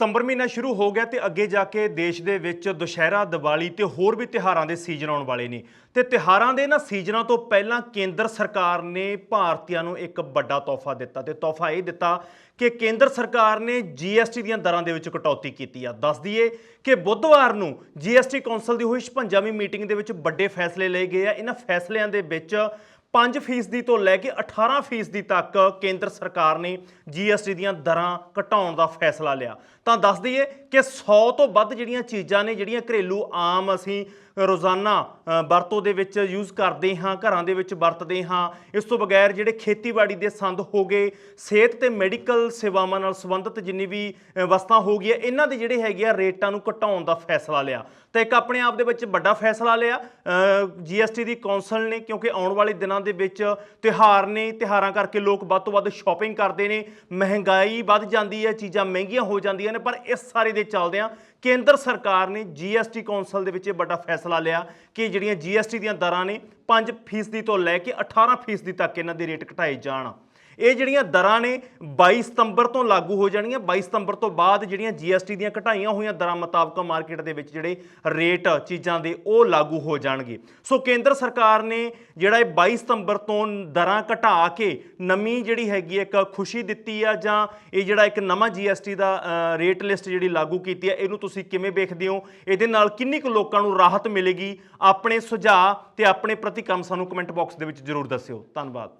ਸਤੰਬਰ ਮਹੀਨਾ ਸ਼ੁਰੂ ਹੋ ਗਿਆ ਤੇ ਅੱਗੇ ਜਾ ਕੇ ਦੇਸ਼ ਦੇ ਵਿੱਚ ਦੁਸ਼ਹਿਰਾ, ਦੀਵਾਲੀ ਤੇ ਹੋਰ ਵੀ ਤਿਹਾਰਾਂ ਦੇ ਸੀਜ਼ਨ ਆਉਣ ਵਾਲੇ ਨੇ। ਤੇ ਤਿਹਾਰਾਂ ਦੇ ਨਾ ਸੀਜ਼ਨਾਂ ਤੋਂ ਪਹਿਲਾਂ ਕੇਂਦਰ ਸਰਕਾਰ ਨੇ ਭਾਰਤੀਆਂ ਨੂੰ ਇੱਕ ਵੱਡਾ ਤੋਹਫਾ ਦਿੱਤਾ ਤੇ ਤੋਹਫਾ ਇਹ ਦਿੱਤਾ ਕਿ ਕੇਂਦਰ ਸਰਕਾਰ ਨੇ GST ਦੀਆਂ ਦਰਾਂ ਦੇ ਵਿੱਚ ਕਟੌਤੀ ਕੀਤੀ ਆ। ਦੱਸ ਦਈਏ ਕਿ ਬੁੱਧਵਾਰ ਨੂੰ GST ਕੌਂਸਲ ਦੀ ਹੋਈ 56ਵੀਂ ਮੀਟਿੰਗ ਦੇ ਵਿੱਚ ਵੱਡੇ ਫੈਸਲੇ ਲਏ ਗਏ ਆ। ਇਹਨਾਂ ਫੈਸਲਿਆਂ ਦੇ ਵਿੱਚ 5% ਤੋਂ ਲੈ ਕੇ 18% ਤੱਕ ਕੇਂਦਰ ਸਰਕਾਰ ਨੇ GST ਦੀਆਂ ਦਰਾਂ ਘਟਾਉਣ ਦਾ ਫੈਸਲਾ ਲਿਆ। ਤਾਂ ਦੱਸ ਦਈਏ ਕਿ 100 ਤੋਂ ਵੱਧ ਜਿਹੜੀਆਂ ਚੀਜ਼ਾਂ ਨੇ, ਜਿਹੜੀਆਂ ਘਰੇਲੂ ਆਮ ਅਸੀਂ ਰੋਜ਼ਾਨਾ ਵਰਤੋਂ ਦੇ ਵਿੱਚ ਯੂਜ਼ ਕਰਦੇ ਹਾਂ, ਘਰਾਂ ਦੇ ਵਿੱਚ ਵਰਤਦੇ ਹਾਂ, ਇਸ ਤੋਂ ਬਗੈਰ ਜਿਹੜੇ ਖੇਤੀਬਾੜੀ ਦੇ ਸੰਦ ਹੋ ਗਏ, ਸਿਹਤ ਤੇ ਮੈਡੀਕਲ ਸੇਵਾਵਾਂ ਨਾਲ ਸੰਬੰਧਿਤ ਜਿੰਨੀ ਵੀ ਵਸਤਾਂ ਹੋ ਗਈਆਂ, ਇਹਨਾਂ ਦੇ ਜਿਹੜੇ ਹੈਗੇ ਆ ਰੇਟਾਂ ਨੂੰ ਘਟਾਉਣ ਦਾ ਫੈਸਲਾ ਲਿਆ। ਤਾਂ ਇੱਕ ਆਪਣੇ ਆਪ ਦੇ ਵਿੱਚ ਵੱਡਾ ਫੈਸਲਾ ਲਿਆ ਜੀਐਸਟੀ ਦੀ ਕੌਂਸਲ ਨੇ, ਕਿਉਂਕਿ ਆਉਣ ਵਾਲੇ ਦਿਨਾਂ ਦੇ ਵਿੱਚ ਤਿਹਾਰ ਨੇ ਤਿਹਾਰਾਂ ਕਰਕੇ ਲੋਕ ਵੱਧ ਤੋਂ ਵੱਧ ਸ਼ਾਪਿੰਗ ਕਰਦੇ ਨੇ। ਮਹਿੰਗਾਈ ਵੱਧ ਜਾਂਦੀ ਹੈ, ਚੀਜ਼ਾਂ ਮਹਿੰਗੀਆਂ ਹੋ ਜਾਂਦੀਆਂ ਨੇ, ਪਰ ਇਸ ਸਾਰੇ ਦੇ ਚੱਲਦਿਆਂ ਕੇਂਦਰ ਸਰਕਾਰ ਨੇ ਜੀਐਸਟੀ ਕੌਂਸਲ ਦੇ ਵਿੱਚ ਇਹ ਵੱਡਾ ਫੈਸਲਾ ਲਿਆ ਕਿ ਜਿਹੜੀਆਂ ਜੀਐਸਟੀ ਦੀਆਂ ਦਰਾਂ ਨੇ 5% ਤੋਂ ਲੈ ਕੇ 18% ਤੱਕ ਇਹਨਾਂ ਦੇ ਰੇਟ ਘਟਾਏ ਜਾਣ। ਇਹ ਜਿਹੜੀਆਂ ਦਰਾਂ ਨੇ 22 ਸਤੰਬਰ ਤੋਂ ਲਾਗੂ ਹੋ ਜਾਣਗੀਆਂ 22 ਸਤੰਬਰ ਤੋਂ ਬਾਅਦ ਜਿਹੜੀਆਂ GST ਦੀਆਂ ਘਟਾਈਆਂ ਹੋਈਆਂ ਦਰਾਂ ਮੁਤਾਬਕ ਮਾਰਕੀਟ ਦੇ ਵਿੱਚ ਜਿਹੜੇ ਰੇਟ ਚੀਜ਼ਾਂ ਦੇ, ਉਹ ਲਾਗੂ ਹੋ ਜਾਣਗੇ। ਸੋ ਕੇਂਦਰ ਸਰਕਾਰ ਨੇ ਜਿਹੜਾ ਇਹ 22 ਸਤੰਬਰ ਤੋਂ ਦਰਾਂ ਘਟਾ ਕੇ ਨਵੀਂ ਜਿਹੜੀ ਹੈਗੀ ਇੱਕ ਖੁਸ਼ੀ ਦਿੱਤੀ ਆ ਜਾਂ ਇਹ ਜਿਹੜਾ ਇੱਕ ਨਵਾਂ GST ਦਾ ਰੇਟ ਲਿਸਟ ਜਿਹੜੀ ਲਾਗੂ ਕੀਤੀ ਹੈ ਇਹਨੂੰ ਤੁਸੀਂ ਕਿਵੇਂ ਵੇਖਦੇ ਹੋ? ਇਹਦੇ ਨਾਲ ਕਿੰਨੀ ਕੁ ਲੋਕਾਂ ਨੂੰ ਰਾਹਤ ਮਿਲੇਗੀ? ਆਪਣੇ ਸੁਝਾਅ ਤੇ ਆਪਣੇ ਪ੍ਰਤੀਕਰਮ ਸਾਨੂੰ ਕਮੈਂਟ ਬਾਕਸ ਦੇ ਵਿੱਚ ਜ਼ਰੂਰ ਦੱਸਿਓ। ਧੰਨਵਾਦ।